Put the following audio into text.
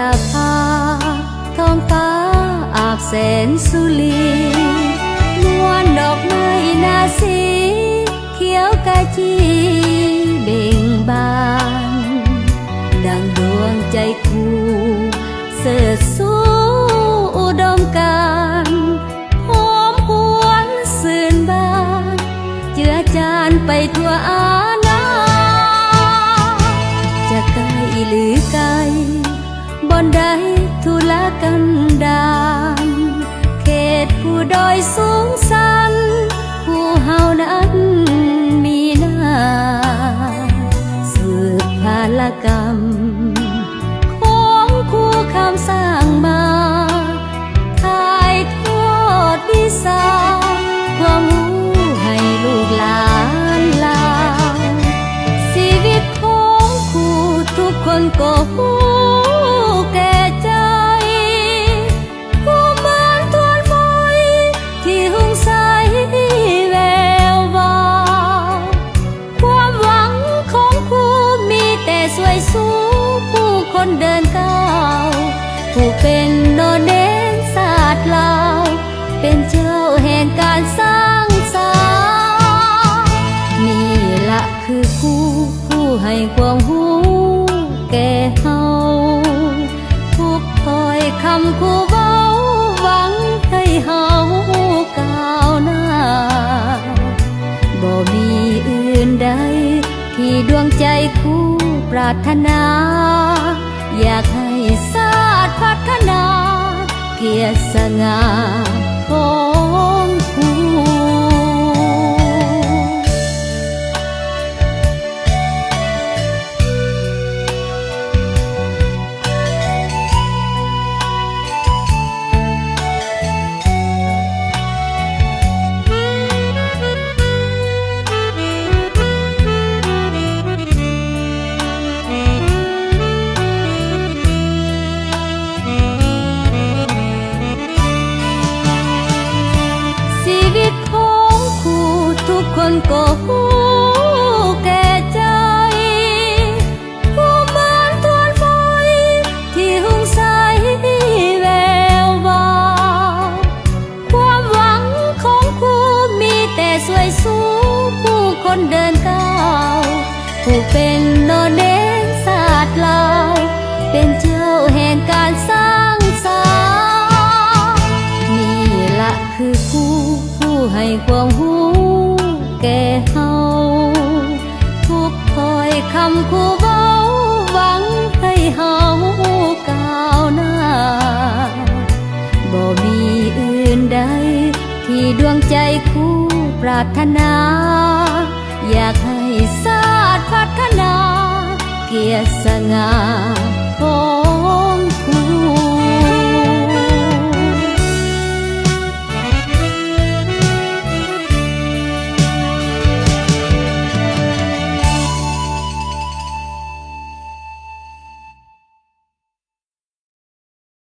ลาภาท้องฟ้าอาบแสนสุรีนวลดอกไม้นาสีเขียวกะจีเบ่งบาน ดังดวงใจคู่เสิร์สู้อุดมการหอมหวนสื่นบาน เจือจานไปทั่วอาณา กันดางเขตผู้ดอยสูง เดินก้าวผู้เป็นโนเน้นศาสตร์ลาว เป็นเจ้าแห่งการสร้างสรรค์นี่ละคือคู่ผู้ให้ความหูแก่เฮาทุกถ้อยคำคู่เว้าหวังให้เฮาก้าวหน้าบ่มีอื่นใดที่ดวงใจคู่ปรารถนา อยากให้ศาสตร์พัฒนา เกียรติสง่าของ คนก็หูแก่ใจผู้มันทวนไฟที่หุงใสแวววาวความหวังของคู่มีแต่สวยสู้ผู้คนเดินก้าวผู้เป็นโนเน้นศาสตร์ลาวเป็นำคู่เว้าหวังให้เฮาก้าวหน้า บ่มีอื่นใด ที่ดวงใจคู่ปรารถนา อยากให้ศาสตร์พัฒนา เกียรติสง่า